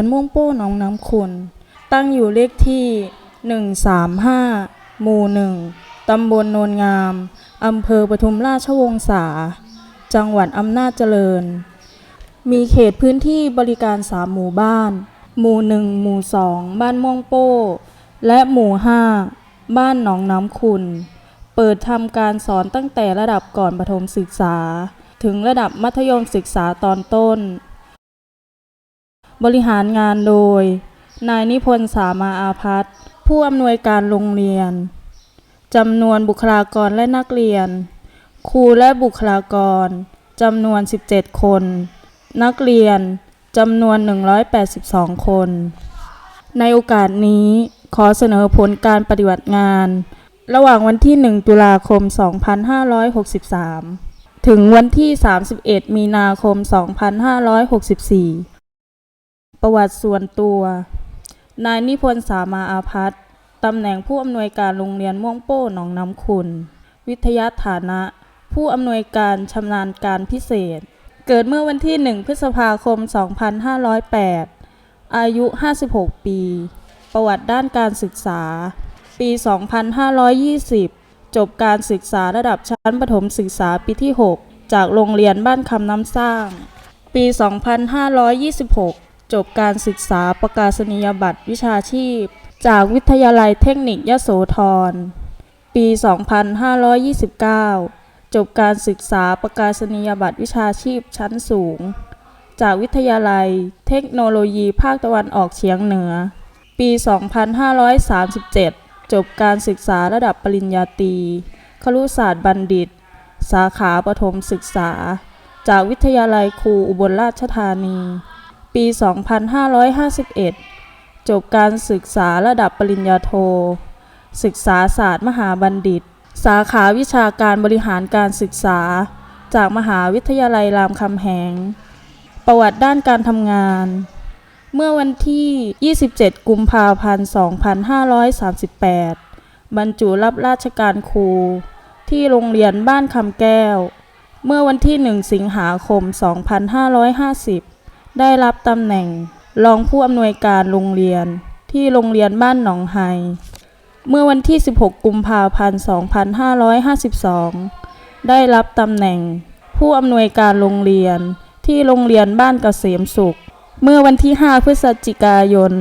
ยนม่วงโป้หนองน้ำขุนตั้งอยู่เลขที่ 135 หมู่ 1 ตำบลโนนงาม อำเภอปทุมราชวงศา จังหวัดอำนาจเจริญ มีเขตพื้นที่บริการ3หมู่บ้าน หมู่ 1 หมู่ 2 บ้านม่วงโป้ และหมู่ 5 บ้านหนองน้ำขุนเปิดทำการสอนตั้งแต่ระดับก่อนประถมศึกษา ถึงระดับมัธยมศึกษาตอนต้น บริหารงานโดย นายนิพนธ์สามาอาพัฒน์ผู้อำนวยการโรงเรียนจำนวนบุคลากรและนักเรียน ครูและบุคลากรจำนวน 17 คน นักเรียนจำนวน 182 คน ในโอกาสนี้ขอเสนอผลการปฏิบัติงาน ระหว่างวันที่ 1 ตุลาคม 2563 ถึงวันที่ 31 มีนาคม 2564 ประวัติส่วนตัว นายนิพนธ์สามาอาพัฒน์ตำแหน่งผู้อำนวยการโรงเรียนม่วงโป้หนองน้ำขุนวิทยาฐานะ ผู้อำนวยการชำนาญการพิเศษ เกิดเมื่อวันที่ 1 พฤษภาคม 2508 อายุ 56 ปี ประวัติด้านการศึกษา ปี 2520 จบการศึกษาระดับชั้นประถมศึกษาปีที่ 6 จากโรงเรียนบ้านคำน้ำสร้าง ปี 2526 จบการศึกษาประกาศนียบัตรวิชาชีพ จากวิทยาลัยเทคนิคยโสธร ปี 2529 จบการศึกษาประกาศนียบัตรวิชาชีพชั้นสูง จากวิทยาลัยเทคโนโลยีภาคตะวันออกเฉียงเหนือ ปี 2537 จบการศึกษาระดับปริญญาตรีครุศาสตร์บัณฑิต สาขาปฐมศึกษา จากวิทยาลัยครูอุบลราชธานี ปี 2551 จบการศึกษาระดับปริญญาโท ศึกษาศาสตร์มหาบัณฑิต สาขาวิชาการบริหารการศึกษา จากมหาวิทยาลัยรามคำแหง ประวัติด้านการทำงาน เมื่อวันที่ 27 กุมภาพันธ์ 2538 บรรจุรับราชการครู ที่โรงเรียนบ้านคำแก้ว เมื่อวันที่ 1 สิงหาคม 2550 ได้รับตำแหน่ง รองผู้อำนวยการโรงเรียนที่โรงเรียนบ้านหนองไฮ เมื่อวันที่ 16 กุมภาพันธ์ 2552 ได้รับตำแหน่ง ผู้อำนวยการโรงเรียนที่โรงเรียนบ้านเกษมสุข เมื่อวันที่ 5 พฤศจิกายน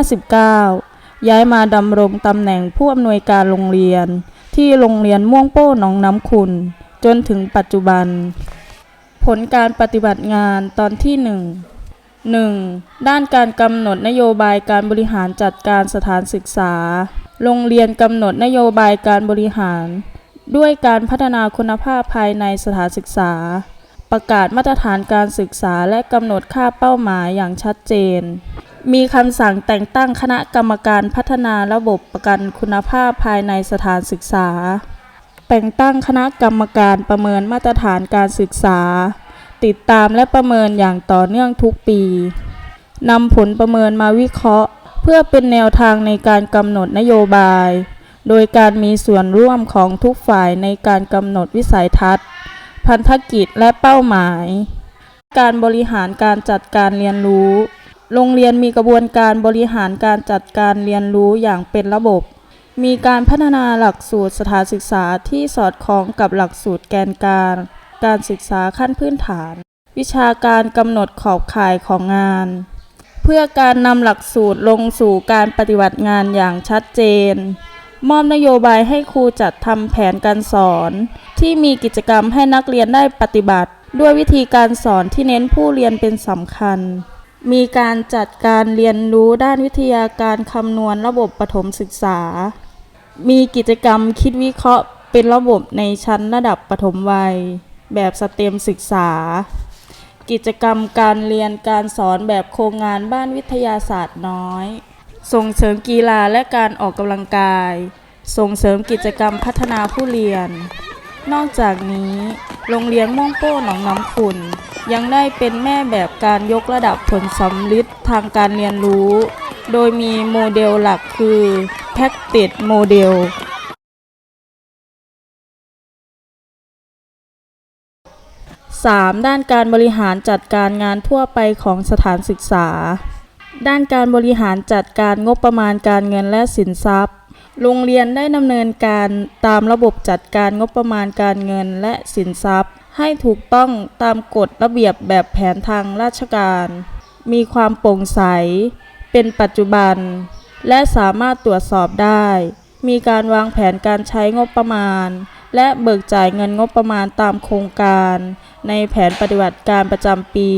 2559 ย้ายมาดำรงตำแหน่งผู้อำนวยการโรงเรียนที่โรงเรียนม่วงโป้หนองน้ำขุนจนถึงปัจจุบัน ผลการปฏิบัติงานตอนที่ 1 1. ด้านการกำหนดนโยบายการบริหารจัดการสถานศึกษา โรงเรียนกำหนดนโยบายการบริหาร ด้วยการพัฒนาคุณภาพภายในสถานศึกษา ประกาศมาตรฐานการศึกษาและกำหนดค่าเป้าหมายอย่างชัดเจน มีคำสั่งแต่งตั้งคณะกรรมการพัฒนาระบบประกันคุณภาพภายในสถานศึกษา แต่งตั้งคณะกรรมการประเมินมาตรฐานการศึกษา ติดตามและประเมินอย่างต่อเนื่องทุกปีนำผลประเมินมาวิเคราะห์ เพื่อเป็นแนวทางในการกำหนดนโยบาย โดยการมีส่วนร่วมของทุกฝ่ายในการกำหนดวิสัยทัศน์ พันธกิจและเป้าหมาย การบริหารการจัดการเรียนรู้ โรงเรียนมีกระบวนการบริหารการจัดการเรียนรู้อย่างเป็นระบบ มีการพัฒนาหลักสูตรสถานศึกษาที่สอดคล้องกับหลักสูตรแกนกลาง การศึกษาขั้นพื้นฐาน วิชาการกำหนดขอบข่ายของงาน เพื่อการนำหลักสูตรลงสู่การปฏิบัติงานอย่างชัดเจน มอบนโยบายให้ครูจัดทำแผนการสอน ที่มีกิจกรรมให้นักเรียนได้ปฏิบัติ ด้วยวิธีการสอนที่เน้นผู้เรียนเป็นสำคัญ มีการจัดการเรียนรู้ด้านวิทยาการคำนวณระบบประถมศึกษา มีกิจกรรมคิดวิเคราะห์เป็นระบบในชั้นระดับปฐมวัย แบบสเต็มศึกษา กิจกรรมการเรียนการสอนแบบโครงงานบ้านวิทยาศาสตร์น้อย ส่งเสริมกีฬาและการออกกำลังกาย ส่งเสริมกิจกรรมพัฒนาผู้เรียน นอกจากนี้ โรงเรียนม่วงโป้หนองน้ำขุนยังได้เป็นแม่แบบการยกระดับผลสำลิดทางการเรียนรู้ โดยมีโมเดลหลักคือ Practice Model 3. ด้านการบริหารจัดการงานทั่วไปของสถานศึกษา ด้านการบริหารจัดการงบประมาณการเงินและสินทรัพย์ โรงเรียนได้ดำเนินการตามระบบจัดการงบประมาณการเงินและสินทรัพย์ ให้ถูกต้องตามกฎระเบียบแบบแผนทางราชการ มีความโปร่งใส เป็นปัจจุบัน และสามารถตรวจสอบได้ มีการวางแผนการใช้งบประมาณ และเบิกจ่ายเงินงบประมาณตามโครงการ ในแผนปฏิบัติการประจำปี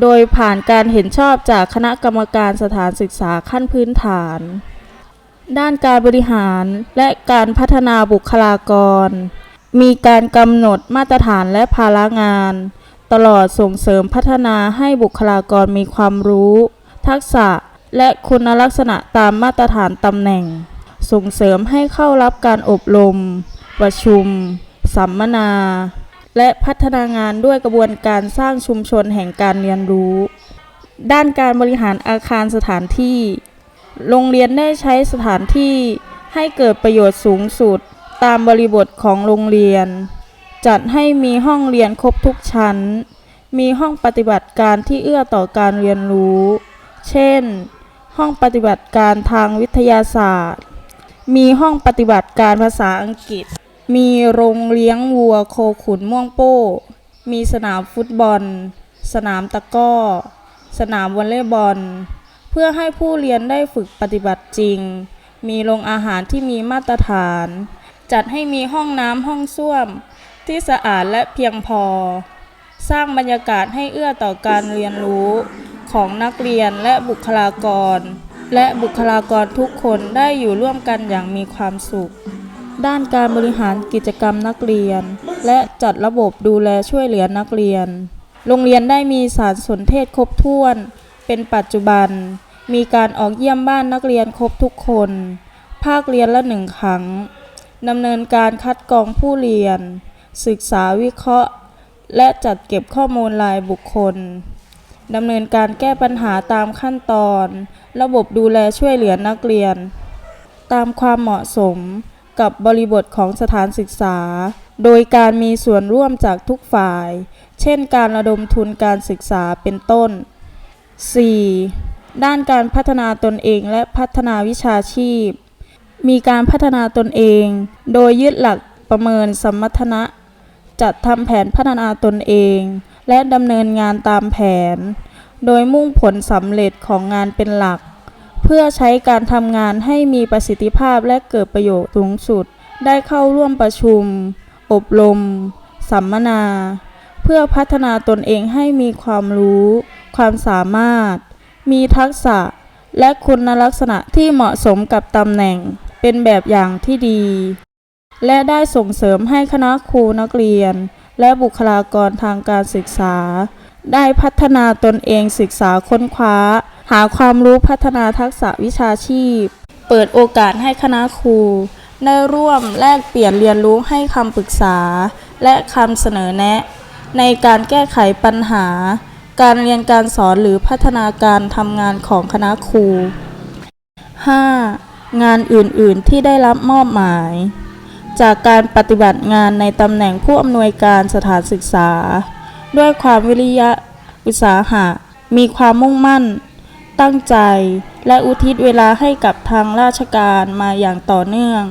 โดยผ่านการเห็นชอบจากคณะกรรมการสถานศึกษาขั้นพื้นฐาน ด้านการบริหารและการพัฒนาบุคลากร มีการกำหนดมาตรฐานและภาระงาน ตลอดส่งเสริมพัฒนาให้บุคลากรมีความรู้ ทักษะและคุณลักษณะตามมาตรฐานตำแหน่ง ส่งเสริมให้เข้ารับการอบรม ประชุม สัมมนา และพัฒนางานด้วยกระบวนการสร้างชุมชนแห่งการเรียนรู้ ด้านการบริหารอาคารสถานที่ โรงเรียนได้ใช้สถานที่ให้เกิดประโยชน์สูงสุดตามบริบทของโรงเรียน จัดให้มีห้องเรียนครบทุกชั้น มีห้องปฏิบัติการที่เอื้อต่อการเรียนรู้ เช่น ห้องปฏิบัติการทางวิทยาศาสตร์ มีห้องปฏิบัติการภาษาอังกฤษ มีโรงเลี้ยงวัวโคขุนม่วงโป้ มีสนามฟุตบอล สนามตะก้อ สนามวอลเลย์บอล เพื่อให้ผู้เรียนได้ฝึกปฏิบัติจริง มีโรงอาหารที่มีมาตรฐาน จัดให้มีห้องน้ำห้องส้วม ที่สะอาดและเพียงพอ สร้างบรรยากาศให้เอื้อต่อการเรียนรู้ของนักเรียนและบุคลากร และบุคลากรทุกคนได้อยู่ร่วมกันอย่างมีความสุข ด้านการบริหารกิจกรรมนักเรียน และจัดระบบดูแลช่วยเหลือนักเรียน โรงเรียนได้มีสารสนเทศครบถ้วน เป็นปัจจุบัน มีการออกเยี่ยมบ้านนักเรียนครบทุกคน ภาคเรียนละหนึ่งครั้งดำเนินการคัดกรองผู้เรียน ศึกษาวิเคราะห์ และจัดเก็บข้อมูลรายบุคคลดำเนินการแก้ปัญหาตามขั้นตอน ระบบดูแลช่วยเหลือนักเรียน ตามความเหมาะสมกับบริบทของสถานศึกษา โดยการมีส่วนร่วมจากทุกฝ่าย เช่นการระดมทุนการศึกษาเป็นต้น 4. ด้านการพัฒนาตนเองและพัฒนาวิชาชีพ มีการพัฒนาตนเอง โดยยึดหลักประเมินสมรรถนะ จัดทำแผนพัฒนาตนเอง และดำเนินงานตามแผน โดยมุ่งผลสำเร็จของงานเป็นหลัก เพื่อใช้การทำงานให้มีประสิทธิภาพและเกิดประโยชน์สูงสุด ได้เข้าร่วมประชุม อบรม สัมมนา เพื่อพัฒนาตนเองให้มีความรู้ ความสามารถ มีทักษะและคุณลักษณะที่เหมาะสมกับตำแหน่ง เป็นแบบอย่างที่ดี และได้ส่งเสริมให้คณะครูนักเรียน และบุคลากรทางการศึกษา ได้พัฒนาตนเองศึกษาค้นคว้า หาความรู้พัฒนาทักษะวิชาชีพ เปิดโอกาสให้คณะครูได้ร่วมแลกเปลี่ยนเรียนรู้ให้คำปรึกษา และคำเสนอแนะ ในการแก้ไขปัญหา การเรียนการสอนหรือพัฒนาการทำงานของคณะครู 5. งานอื่นๆที่ได้รับมอบหมาย จากการปฏิบัติงานในตำแหน่งผู้อำนวยการสถานศึกษา ด้วยความวิริยะอุตสาหะ มีความมุ่งมั่น ตั้งใจ และอุทิศเวลาให้กับทางราชการมาอย่างต่อเนื่อง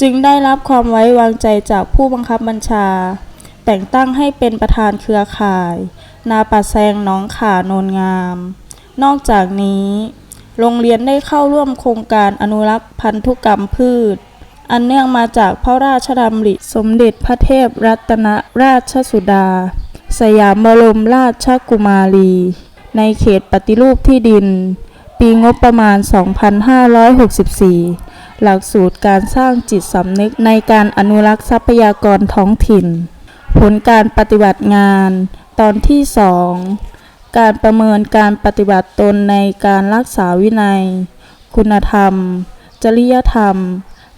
จึงได้รับความไว้วางใจจากผู้บังคับบัญชา แต่งตั้งให้เป็นประธานเครือข่าย นาป่าแซงน้องขาโนนงาม นอกจากนี้ โรงเรียนได้เข้าร่วมโครงการอนุรักษ์พันธุกรรมพืช อันเนื่องมาจากพระราชดำริสมเด็จพระเทพรัตนราชสุดา สยามบรมราชกุมารี ในเขตปฏิรูปที่ดิน ปีงบประมาณ 2564 หลักสูตรการสร้างจิตสำนึกในการอนุรักษ์ทรัพยากรท้องถิ่น ผลการปฏิบัติงาน ตอนที่2การประเมินการปฏิบัติตนในการรักษาวินัย คุณธรรม จริยธรรม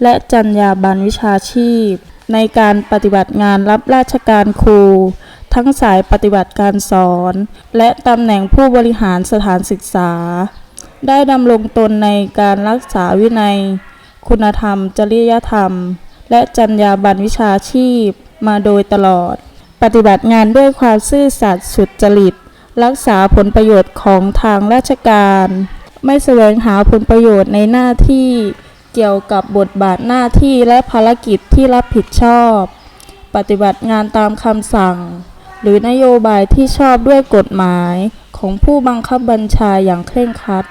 และจรรยาบรรณวิชาชีพ ในการปฏิบัติงานรับราชการครู ทั้งสายปฏิบัติการสอน และตำแหน่งผู้บริหารสถานศึกษา ได้ดำรงตนในการรักษาวินัย คุณธรรม จริยธรรม และจรรยาบรรณวิชาชีพมาโดยตลอด ปฏิบัติงานด้วยความซื่อสัตย์สุจริต รักษาผลประโยชน์ของทางราชการ ไม่แสวงหาผลประโยชน์ในหน้าที่เกี่ยวกับบทบาทหน้าที่และภารกิจที่รับผิดชอบ ปฏิบัติงานตามคำสั่ง หรือนโยบายที่ชอบด้วยกฎหมายของผู้บังคับบัญชาอย่างเคร่งครัด